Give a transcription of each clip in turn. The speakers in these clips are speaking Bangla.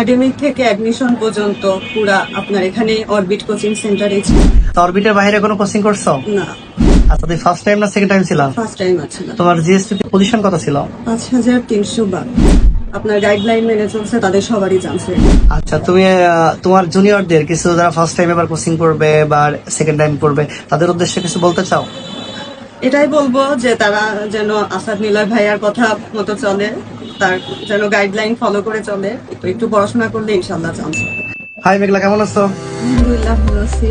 একাডেমিক থেকে অ্যাডমিশন পর্যন্ত পুরা আপনার এখানে অরবিট কোচিং সেন্টারে ছিল। তো অরবিটের বাইরে কোনো কোচিং করছ? না। আচ্ছা তুমি ফার্স্ট টাইম না সেকেন্ড টাইম ছিল? ফার্স্ট টাইম আছে তোমার জিএসটি পজিশন কত ছিল? পাঁচ হাজার তিনশো আপনার গাইডলাইন মেনে চলছে তাদের সবারই জানছে আচ্ছা তুমি তোমার জুনিয়রদের কিছু যারা ফার্স্ট টাইম এবার কোচিং করবে বা সেকেন্ড টাইম করবে তাদের উদ্দেশ্যে কিছু বলতে চাও? এটাই বলব যে তারা যেন আসাদ নিলয় ভাইয়ার কথা মতো চলে। তার যেন গাইডলাইন ফলো করে চলে তো একটু পড়াশোনা করলে ইনশাল্লাহ চান্স হাই মেঘলা কেমন আছো? আলহামদুলিল্লাহ ভালো আছি।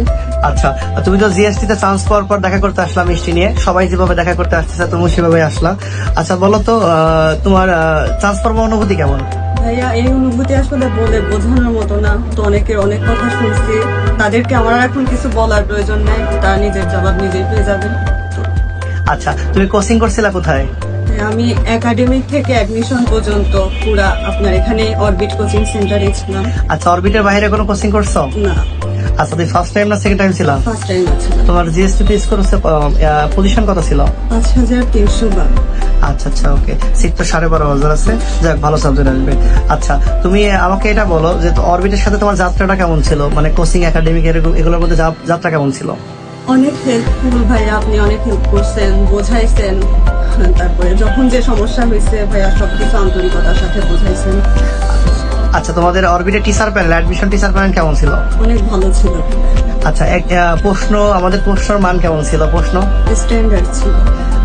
আচ্ছা তুমি তো জিএসটি তে চান্স পাওয়ার পর দেখা করতে আসলাম মিষ্টি নিয়ে। সবাই যেভাবে দেখা করতে আসতেছে তুমি সেভাবে আসলা। আচ্ছা বলো তো তোমার চান্স পাওয়ার অনুভূতি কেমন? ভাইয়া এই অনুভূতি আসলে বলে বোঝানোর মতো না। তো অনেকের অনেক কথা শুনছি। তাদেরকে আমার এখন কিছু বলার প্রয়োজন নেই। তারা নিজের জবাব নিজেই পেয়ে যাবে। আচ্ছা তুমি কোচিং করছিলা কোথায়? আমি একাডেমিক থেকে অ্যাডমিশন পর্যন্ত পুরা আপনার এখানে অরবিট কোচিং সেন্টারে ছিলাম। আচ্ছা অরবিটের বাইরে কোনো কোচিং করছ? না। আচ্ছা তুমি ফার্স্ট টাইম না সেকেন্ড টাইম ছিল? ফার্স্ট টাইম আছে তোমার জিএসটি তে স্কোর হচ্ছে পজিশন কত ছিল? পাঁচ হাজার তিনশো বার। আচ্ছা আচ্ছা ওকে সিট তো সাড়ে বারো হাজার আছে। যাক ভালো সাবজেক্ট আসবে। আচ্ছা তুমি আমাকে এটা বলো যে অরবিটের সাথে তোমার যাত্রাটা কেমন ছিল? মানে কোচিং একাডেমিক এরকম এগুলোর মধ্যে যাত্রা কেমন ছিল? অনেক হেল্পফুল ভাইয়া আপনি অনেক হেল্প করছেন বোঝাইছেন। তারপরে যখন যে সমস্যা হয়েছে ভাইয়া সবকিছু আন্তরিকতার সাথে বোঝাইছেন। আচ্ছা তোমাদের অরবিটে teacher panel admission teacher panel কেমন ছিল? অনেক ভালো ছিল। আচ্ছা এক প্রশ্ন আমাদের প্রশ্নের মান কেমন ছিল? প্রশ্ন? স্ট্যান্ডার্ড ছিল।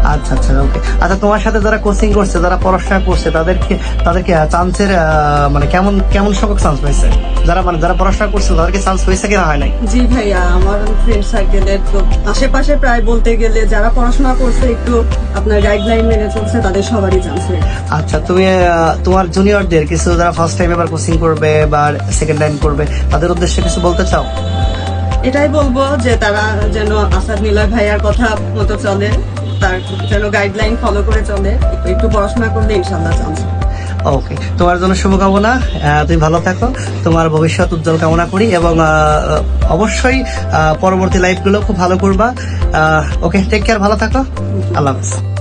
আচ্ছা আচ্ছা ওকে আচ্ছা তোমার সাথে যারা কোচিং করছে যারা পড়াশোনা করছে তাদেরকে তাদেরকে চান্সের মানে কেমন কেমন সংখ্যক চান্স পাইছে? যারা মানে যারা পড়াশোনা করছে তাদেরকে চান্স হয়েছে কিনা হয় নাই? জি ভাইয়া আমার ফ্রেন্ড সার্কেলের তো আশেপাশে প্রায় বলতে গেলে যারা পড়াশোনা করছে একটু আপনার গাইডলাইন মেনে চলছে তাদের সবারই জানছে আচ্ছা তুমি তোমার জুনিয়রদের কিছু যারা ফার্স্ট টাইম এবার কোচিং করবে বা সেকেন্ড টাইম করবে তাদের উদ্দেশ্যে কিছু বলতে চাও? এটাই বলব যে তারা যেন আসাদ নিলয় ভাইয়ার কথা মতো চলে। তার যেন গাইডলাইন ফলো করে চলে। একটু পড়াশোনা করলে ইনশাল্লাহ চান্স ওকে তোমার জন্য শুভকামনা। তুমি ভালো থাকো। তোমার ভবিষ্যৎ উজ্জ্বল কামনা করি এবং অবশ্যই পরবর্তী লাইফগুলো খুব ভালো করবা। ওকে টেক কেয়ার ভালো থাকো। আল্লাহ হাফিজ।